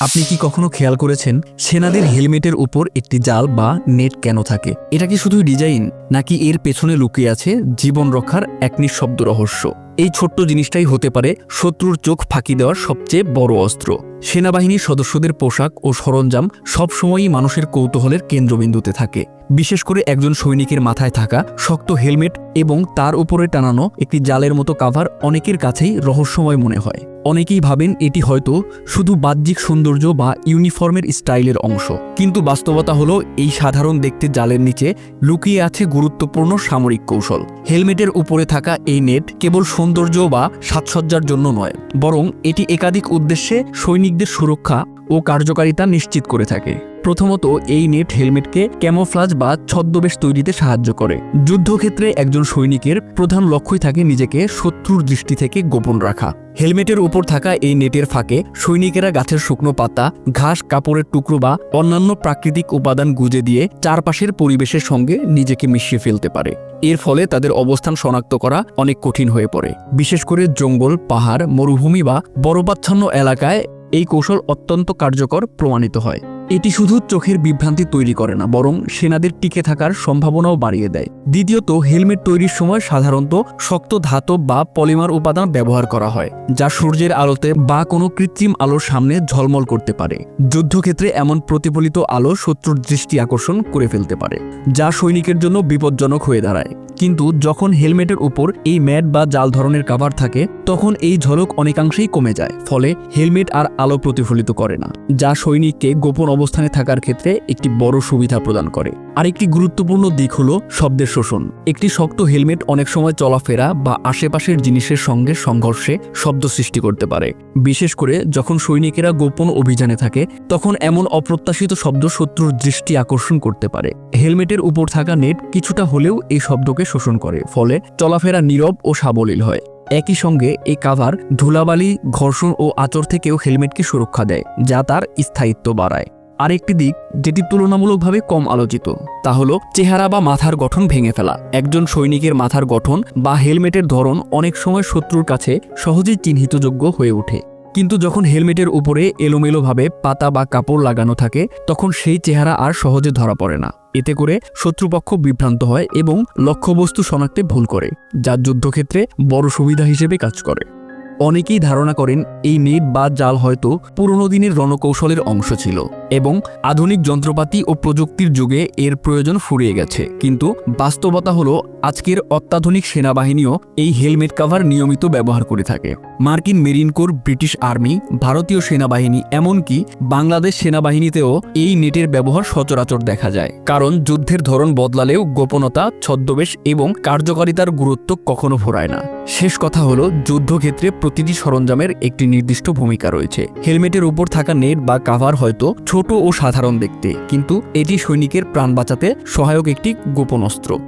আপনি কি কখনো খেয়াল করেছেন সেনাদের হেলমেটের উপর একটি জাল বা নেট কেন থাকে? এটা কি শুধুই ডিজাইন, নাকি এর পেছনে লুকিয়ে আছে জীবন রক্ষার এক নিঃশব্দ রহস্য? এই ছোট্ট জিনিসটাই হতে পারে শত্রুর চোখ ফাঁকি দেওয়ার সবচেয়ে বড় অস্ত্র। সেনাবাহিনীর সদস্যদের পোশাক ও সরঞ্জাম সবসময়ই মানুষের কৌতূহলের কেন্দ্রবিন্দুতে থাকে। বিশেষ করে একজন সৈনিকের মাথায় থাকা শক্ত হেলমেট এবং তার উপরে টানানো একটি জালের মতো কাভার অনেকের কাছেই রহস্যময় মনে হয়। অনেকেই ভাবেন এটি হয়তো শুধু বাহ্যিক সৌন্দর্য বা ইউনিফর্মের স্টাইলের অংশ। কিন্তু বাস্তবতা হলো এই সাধারণ দেখতে জালের নিচে লুকিয়ে আছে গুরুত্বপূর্ণ সামরিক কৌশল। হেলমেটের উপরে থাকা এই নেট কেবল সৌন্দর্য বা সাজসজ্জার জন্য নয়, বরং এটি একাধিক উদ্দেশ্যে সৈনিকদের সুরক্ষা ও কার্যকারিতা নিশ্চিত করে থাকে। প্রথমত এই নেট হেলমেটকে ক্যামোফ্লাজ বা ছদ্মবেশ তৈরিতে সাহায্য করে। যুদ্ধক্ষেত্রে একজন সৈনিকের প্রধান লক্ষ্যই থাকে নিজেকে শত্রুর দৃষ্টি থেকে গোপন রাখা। হেলমেটের উপর থাকা এই নেটের ফাঁকে সৈনিকেরা গাছের শুকনো পাতা, ঘাস, কাপড়ের টুকরো বা অন্যান্য প্রাকৃতিক উপাদান গুজে দিয়ে চারপাশের পরিবেশের সঙ্গে নিজেকে মিশিয়ে ফেলতে পারে। এর ফলে তাদের অবস্থান শনাক্ত করা অনেক কঠিন হয়ে পড়ে। বিশেষ করে জঙ্গল, পাহাড়, মরুভূমি বা বরফাচ্ছন্ন এলাকায় এই কৌশল অত্যন্ত কার্যকর প্রমাণিত হয়। এটি শুধু চোখের বিভ্রান্তি তৈরি করে না, বরং সেনাদের টিকে থাকার সম্ভাবনাও বাড়িয়ে দেয়। দ্বিতীয়ত, হেলমেট তৈরির সময় সাধারণত শক্ত ধাতব বা পলিমার উপাদান ব্যবহার করা হয়, যা সূর্যের আলোতে বা কোনো কৃত্রিম আলোর সামনে ঝলমল করতে পারে। যুদ্ধক্ষেত্রে এমন প্রতিফলিত আলো শত্রুর দৃষ্টি আকর্ষণ করে ফেলতে পারে, যা সৈনিকের জন্য বিপজ্জনক হয়ে দাঁড়ায়। কিন্তু যখন হেলমেটের উপর এই ম্যাট বা জাল ধরনের কাভার থাকে, তখন এই ঝলক অনেকাংশেই কমে যায়, ফলে হেলমেট আর আলো প্রতিফলিত করে না, যা সৈনিককে গোপন অবস্থানে থাকার ক্ষেত্রে একটি বড় সুবিধা প্রদান করে। আরেকটি গুরুত্বপূর্ণ দিক হল শব্দের শোষণ। একটি শক্ত হেলমেট অনেক সময় চলাফেরা বা আশেপাশের জিনিসের সঙ্গে সংঘর্ষে শব্দ সৃষ্টি করতে পারে। বিশেষ করে যখন সৈনিকেরা গোপন অভিযানে থাকে, তখন এমন অপ্রত্যাশিত শব্দ শত্রুর দৃষ্টি আকর্ষণ করতে পারে। হেলমেটের উপর থাকা নেট কিছুটা হলেও এই শব্দকে শোষণ করে, ফলে চলাফেরা নীরব ও সাবলীল হয়। একই সঙ্গে এই কাভার ধুলাবালি, ঘর্ষণ ও আচর থেকেও হেলমেটকে সুরক্ষা দেয়, যা তার স্থায়িত্ব বাড়ায়। আরেকটি দিক যেটি তুলনামূলকভাবে কম আলোচিত, তা হলো চেহারা বা মাথার গঠন ভেঙে ফেলা। একজন সৈনিকের মাথার গঠন বা হেলমেটের ধরন অনেক সময় শত্রুর কাছে সহজেই চিহ্নিতযোগ্য হয়ে ওঠে। কিন্তু যখন হেলমেটের উপরে এলোমেলোভাবে পাতা বা কাপড় লাগানো থাকে, তখন সেই চেহারা আর সহজে ধরা পড়ে না। এতে করে শত্রুপক্ষ বিভ্রান্ত হয় এবং লক্ষ্যবস্তু শনাক্তে ভুল করে, যা যুদ্ধক্ষেত্রে বড় সুবিধা হিসেবে কাজ করে। অনেকেই ধারণা করেন, এই নেট বা জাল হয়তো পুরনো দিনের রণকৌশলের অংশ ছিল এবং আধুনিক যন্ত্রপাতি ও প্রযুক্তির যুগে এর প্রয়োজন ফুরিয়ে গেছে। কিন্তু বাস্তবতা হলো, আজকের অত্যাধুনিক সেনাবাহিনীও এই হেলমেট কাভার নিয়মিত ব্যবহার করে থাকে। মার্কিন মেরিন কোর ব্রিটিশ আর্মি, ভারতীয় সেনাবাহিনী এমনকি বাংলাদেশ সেনাবাহিনীতেও এই নেটের ব্যবহার সচরাচর দেখা যায়। কারণ যুদ্ধের ধরন বদলালেও গোপনতা, ছদ্মবেশ এবং কার্যকারিতার গুরুত্ব কখনো ভোরায় না। শেষ কথা হলো, যুদ্ধক্ষেত্রে প্রতিটি সরঞ্জামের একটি নির্দিষ্ট ভূমিকা রয়েছে। হেলমেটের উপর থাকা নেট বা কাভার হয়তো ছোট ও সাধারণ দেখতে, কিন্তু এটি সৈনিকের প্রাণ বাঁচাতে সহায়ক একটি গোপন অস্ত্র।